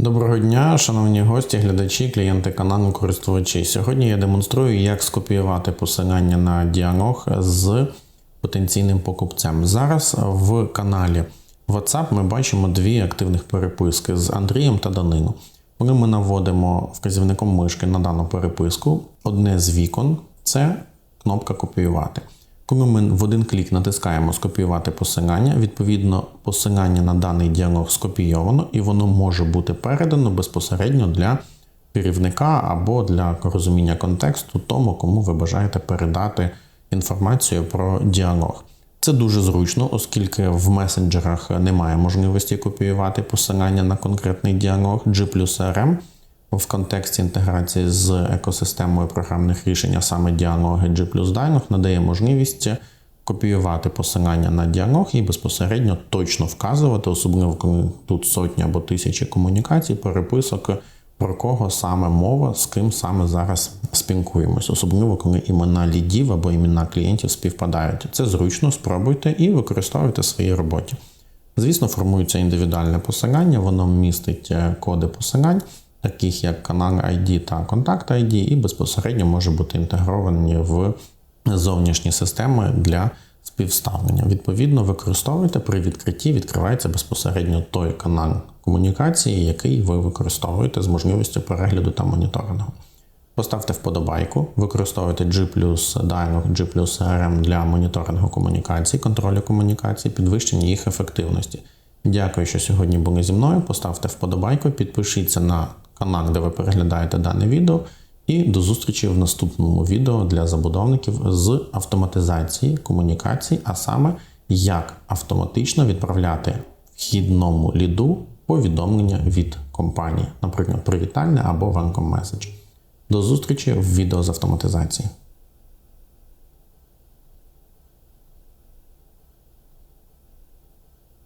Доброго дня, шановні гості, глядачі, клієнти каналу, користувачі. Сьогодні я демонструю, як скопіювати посилання на діалог з потенційним покупцем. Зараз в каналі WhatsApp ми бачимо дві активних переписки з Андрієм та Данином. Коли ми наводимо вказівником мишки на дану переписку, одне з вікон це кнопка копіювати. Коли ми в один клік натискаємо скопіювати посилання, відповідно, посилання на даний діалог скопійовано, і воно може бути передано безпосередньо для керівника або для розуміння контексту тому, кому ви бажаєте передати інформацію про діалог. Це дуже зручно, оскільки в месенджерах немає можливості копіювати посилання на конкретний діалог G плюс RM в контексті інтеграції з екосистемою програмних рішень, а саме діалоги G плюс надає можливість копіювати посилання на діалог і безпосередньо точно вказувати, особливо коли тут сотні або тисячі комунікацій, переписок, про кого саме мова, з ким саме зараз спілкуємось, особливо коли імена лідів або імена клієнтів співпадають. Це зручно, спробуйте і використовуйте в своїй роботі. Звісно, формується індивідуальне посилання, воно містить е, коди посилань, таких як канал ID та контакт ID, і безпосередньо може бути інтегровані в зовнішні системи для співставлення. Відповідно, використовуйте при відкритті, відкривається безпосередньо той канал комунікації, який ви використовуєте з можливістю перегляду та моніторингу. Поставте вподобайку, використовуйте G Dialog, G CRM для моніторингу комунікацій, контролю комунікацій, підвищення їх ефективності. Дякую, що сьогодні були зі мною. Поставте вподобайку, підпишіться на канал, де ви переглядаєте дане відео. І до зустрічі в наступному відео для забудовників з автоматизації комунікацій, а саме як автоматично відправляти вхідному ліду повідомлення від компанії, наприклад, привітальне або welcome message. До зустрічі в відео з автоматизації.